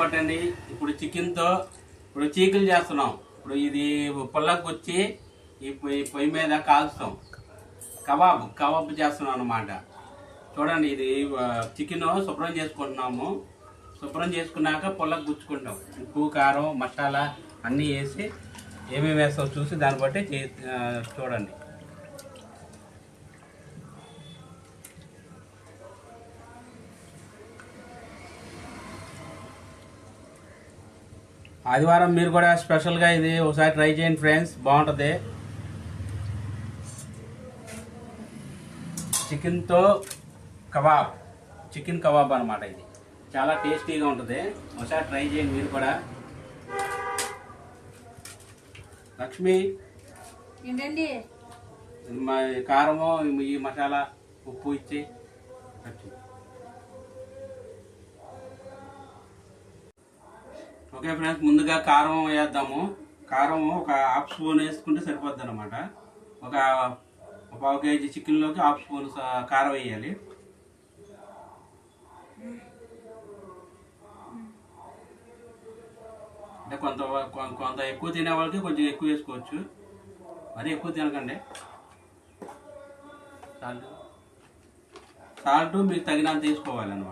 కొట్టండి ఇప్పుడు చికెన్తో ఇప్పుడు చీకులు చేస్తున్నాం. ఇప్పుడు ఇది పుల్లకు వచ్చి ఈ పొయ్యి పొయ్యి మీద కాల్స్తాం కబాబ్ కబాబ్ చేస్తున్నాం అన్నమాట. చూడండి ఇది చికెన్ శుభ్రం చేసుకుంటున్నాము. శుభ్రం చేసుకున్నాక పొల్లకు గుచ్చుకుంటాం. ఉప్పు కారం మసాలా అన్నీ వేసి ఏమేమి వేస్తాం చూసి దాన్ని బట్టి చే- చూడండి. ఆదివారం మీరు కూడా స్పెషల్గా ఇది ఒకసారి ట్రై చేయండి ఫ్రెండ్స్. బాగుంటుంది. చికెన్తో కబాబ్. చికెన్ కబాబ్ అనమాట ఇది. చాలా టేస్టీగా ఉంటుంది. ఒకసారి ట్రై చేయండి మీరు కూడా. లక్ష్మి. ఏంటండి? కారము ఈ మసాలా ఉప్పు ఇచ్చి. ఓకే ఫ్రెండ్స్ ముందుగా కారం వేద్దాము. కారం ఒక హాఫ్ స్పూన్ వేసుకుంటే సరిపోద్ది అనమాట ఒక పావు కేజీ చికెన్లోకి హాఫ్ స్పూన్ కారం వేయాలి. అంటే కొంత కొంత ఎక్కువ తినే వాళ్ళకి కొంచెం ఎక్కువ వేసుకోవచ్చు. మరీ ఎక్కువ తినకండి. సాల్ట్. సాల్ట్ మీకు తగినంత తీసుకోవాలి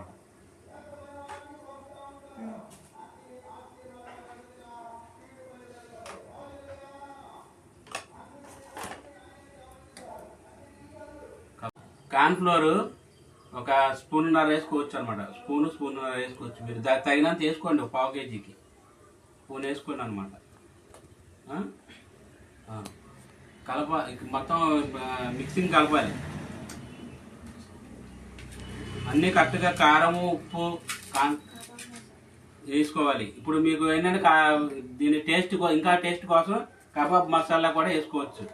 అనమాట కార్న్ఫ్లోర్ ఒక స్పూన్నర వేసుకోవచ్చు అనమాట స్పూన్ స్పూన్నర వేసుకోవచ్చు. మీరు దానికి తగినంత వేసుకోండి ఒక పావు కేజీకి. స్పూన్ వేసుకోండి అనమాట కలప మొత్తం మిక్సింగ్ కలపాలి. అన్నీ కరెక్ట్గా కారము ఉప్పు కాన్ వేసుకోవాలి. ఇప్పుడు మీకు ఏంటంటే కా దీని టేస్ట్ ఇంకా టేస్ట్ కోసం కబాబ్ మసాలా కూడా వేసుకోవచ్చు.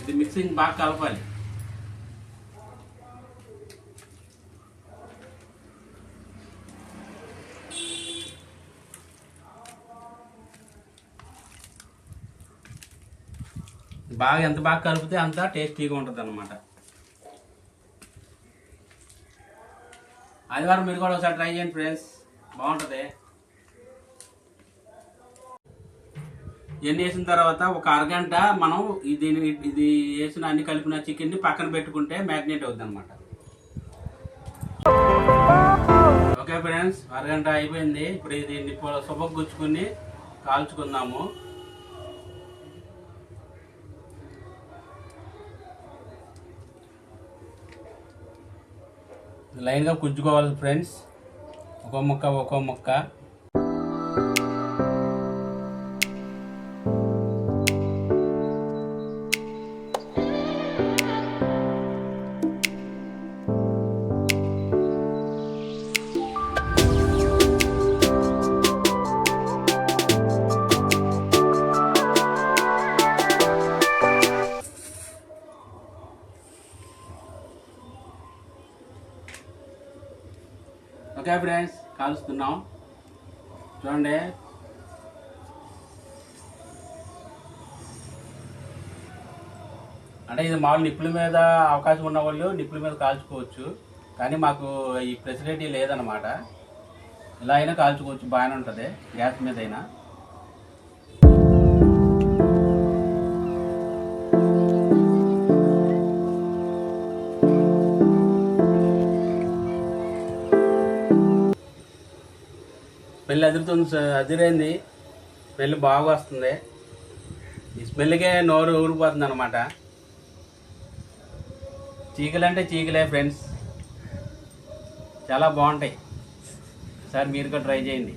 ఇది మిక్సింగ్ బాగా కలపాలి బాగా ఎంత బాగా కలిపితే అంత టేస్టీగా ఉంటుంది అనమాట ఆదివారం మీరు కూడా ఒకసారి ట్రై చేయండి ఫ్రెండ్స్ బాగుంటుంది. ఇవన్నీ వేసిన తర్వాత ఒక అరగంట మనం ఇది ఇది వేసిన అన్ని కలిపిన చికెన్ని పక్కన పెట్టుకుంటే మ్యాగ్నేట్ అవుతుంది అనమాట ఓకే ఫ్రెండ్స్ అరగంట అయిపోయింది. ఇప్పుడు ఇది శుభకు గుచ్చుకుని కాల్చుకుందాము. లైన్గా కుజ్జుకోవాలి ఫ్రెండ్స్. ఒక్కో ముక్క ఒక్కో ముక్క. ఓకే ఫ్రెండ్స్ కాలుస్తున్నాం. చూడండి. అంటే ఇది మామూలు నిప్పుల మీద అవకాశం ఉన్న వాళ్ళు నిప్పుల మీద కాల్చుకోవచ్చు. కానీ మాకు ఈ ఫెసిలిటీ లేదనమాట ఇలా అయినా కాల్చుకోవచ్చు బాగానే ఉంటుంది. గ్యాస్ మీద అయినా. స్మెల్ అదురుతుంది అదిరైంది. స్మెల్ బాగా వస్తుంది. ఈ స్మెల్కే నోరు ఊరిపోతుంది అనమాట చీకలు అంటే చీకలే ఫ్రెండ్స్. చాలా బాగుంటాయి. సార్ మీరు కూడా ట్రై చేయండి.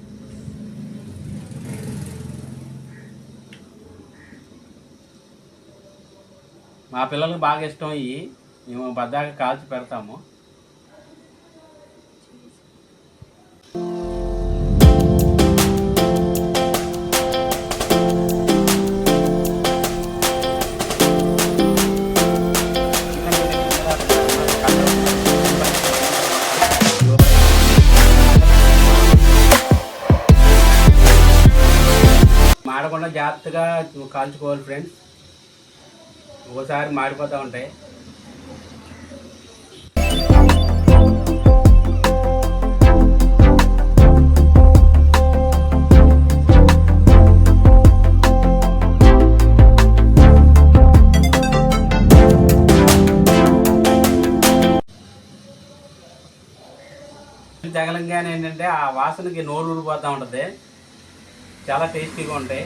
మా పిల్లలకు బాగా ఇష్టం ఇవి. మేము బద్దాక కాల్చి పెడతాము. జాగ్రత్తగా కాల్చుకోవాలి ఫ్రెండ్స్. ఒకసారి మారిపోతూ ఉంటాయి. తగలంగానే ఏంటంటే ఆ వాసనకి నోరు ఊరిపోతూ ఉంటుంది. చాలా టేస్టీగా ఉంటాయి.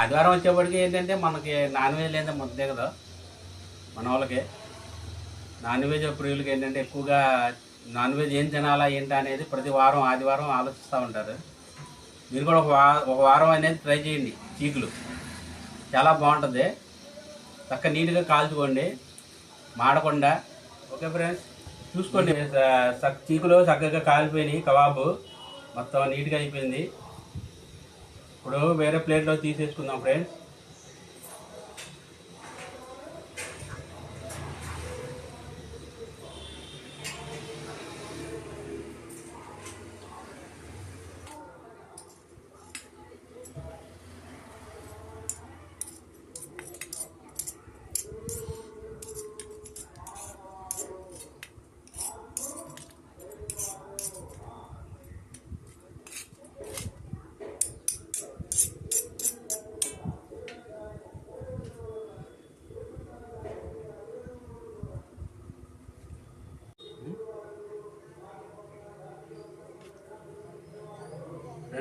ఆదివారం వచ్చేప్పటికి ఏంటంటే మనకి నాన్ వెజ్ లేదా ముద్దే కదా మన వాళ్ళకి. నాన్ వెజ్ ప్రియులకి ఏంటంటే ఎక్కువగా నాన్ వెజ్ ఏం తినాలా ఏంటి అనేది ప్రతి వారం ఆదివారం ఆలోచిస్తూ ఉంటారు. మీరు కూడా ఒక ఒక వారం అనేది ట్రై చేయండి చీకులు. చాలా బాగుంటుంది. చక్క నీట్గా కాల్చుకోండి. మాడకుండా. Okay friends? చూసుకోండి చీకులో చీకులు చక్కగా కాలిపోయినాయి కబాబు మొత్తం నీట్గా అయిపోయింది. ఇప్పుడు వేరే ప్లేట్లో తీసేసుకుందాం ఫ్రెండ్స్.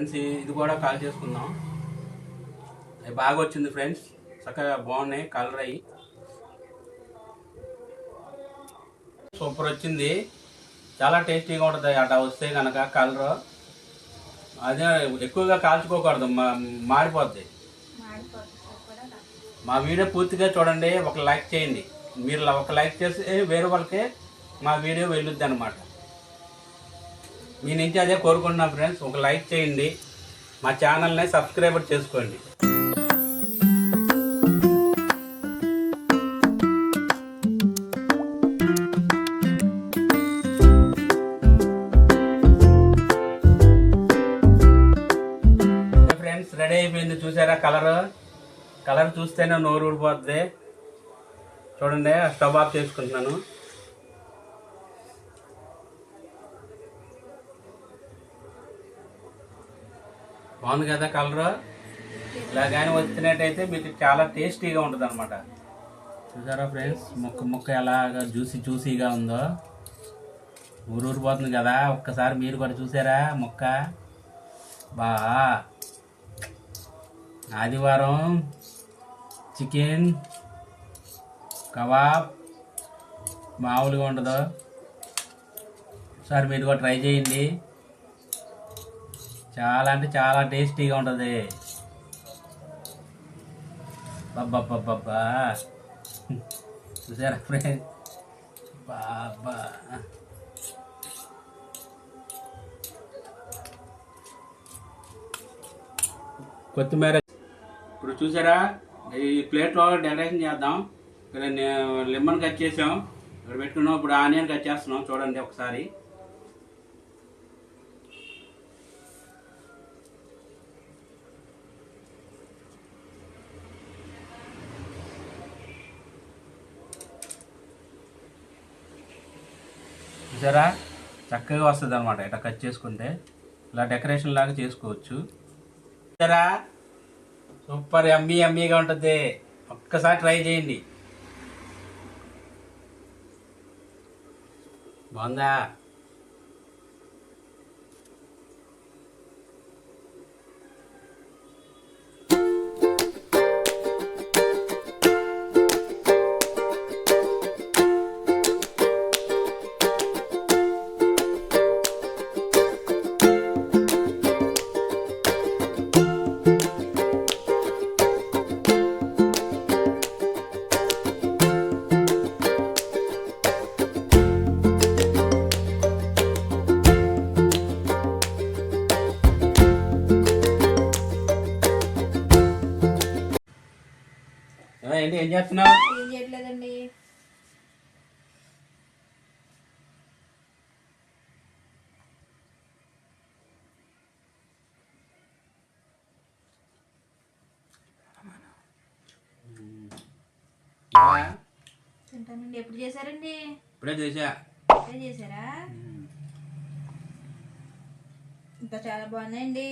ఫ్రెండ్స్ ఇది కూడా కాల్ చేసుకుందాం. అది బాగా వచ్చింది ఫ్రెండ్స్. చక్కగా బాగున్నాయి కలర్ అయ్యి. సూపర్ వచ్చింది. చాలా టేస్టీగా ఉంటుంది అట్లా వస్తే కనుక కలర్ అదే ఎక్కువగా కాల్చుకోకూడదు మా- మా వీడియో పూర్తిగా చూడండి ఒక లైక్ చేయండి. మీరు ఒక లైక్ చేస్తే వేరే వాళ్ళకి మా వీడియో వెళ్ళొద్ది అనమాట మీ నుంచి అదే కోరుకుంటున్నా ఫ్రెండ్స్ ఒక లైక్ చేయండి. మా ఛానల్ని సబ్స్క్రైబర్ చేసుకోండి. ఫ్రెండ్స్ రెడీ అయిపోయింది. చూసారా కలర్ కలర్ చూస్తేనే నోరు ఊడిపోద్ది చూడండి స్టవ్ ఆఫ్ చేసుకుంటున్నాను. బాగుంది కదా కలర్? ఇలా కానీ వచ్చినట్టయితే మీకు చాలా టేస్టీగా ఉంటుంది అనమాట చూసారా ఫ్రెండ్స్? ముక్క ముక్క ఎలాగా జ్యూసీ జ్యూసీగా ఉందో. ఊరూరిపోతుంది కదా. ఒక్కసారి మీరు కూడా చూసారా ముక్క? బా. ఆదివారం చికెన్ కబాబ్ మామూలుగా ఉండదు. ఒకసారి మీరు కూడా ట్రై చేయండి. చాలా అంటే చాలా టేస్టీగా ఉంటుంది. బాబ్బా చూసారా ఫ్రెండ్ బాబా కొత్తిమీర. ఇప్పుడు చూసారా? ఈ ప్లేట్లో డెకరేషన్ చేద్దాం. ఇక్కడ లెమన్ కట్ చేసాం. ఇక్కడ పెట్టుకున్నాం. ఇప్పుడు ఆనియన్ కట్ చేస్తున్నాం. చూడండి ఒకసారి. చూసారా? చక్కగా వస్తుంది అనమాట ఇట్లా కట్ చేసుకుంటే. ఇలా డెకరేషన్ లాగా చేసుకోవచ్చు. చూసారా? సూపర్ ఎమ్మీ ఎమ్మీగా ఉంటుంది. ఒక్కసారి ట్రై చేయండి. బాగుందా? ఏంటి ఏం చేస్తున్నావు? ఏం చేయట్లేదండి? తింటానండి ఎప్పుడు చేశారండి? ఇప్పుడే చేసా ఇప్పుడే చేశారా? ఇంకా చాలా బాగున్నాయండి.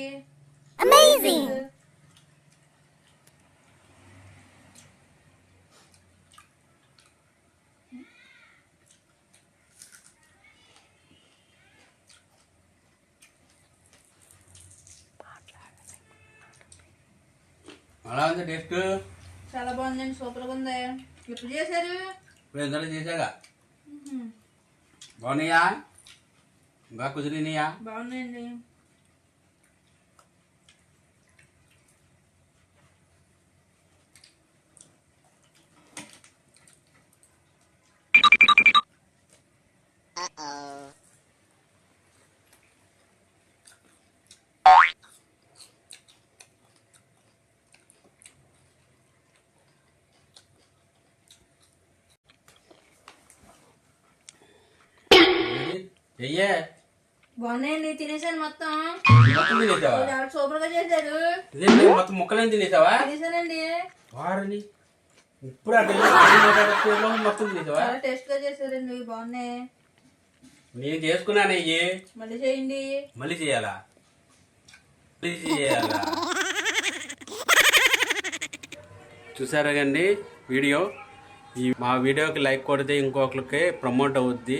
అలా ఉంది టేస్ట్. చాలా బాగుందండి సూపర్గా ఉంది. ఎప్పుడు చేశారు? ఇంతలో చేశాగా. బాగున్నాయా? బాగా కుదిరినాయా? బాగున్నాయండి. చెయ్యే. బాగున్నాయండి తినేసాను మొత్తం. తినేసావా? చేశారు. మొత్తం ముక్కలేం తినేసావా? తినేసానండి. వారని ఇప్పుడు అట్లా మొత్తం తినేసావా? చేశారండి బాగున్నాయి. నేను చేసుకున్నాను మళ్ళీ చేయండి. మళ్ళీ చేయాలా? మళ్ళీ చేయాలా? చూసారా కండి వీడియో? ఈ మా వీడియోకి లైక్ కొడితే ఇంకొకరికి ప్రమోట్ అవుద్ది.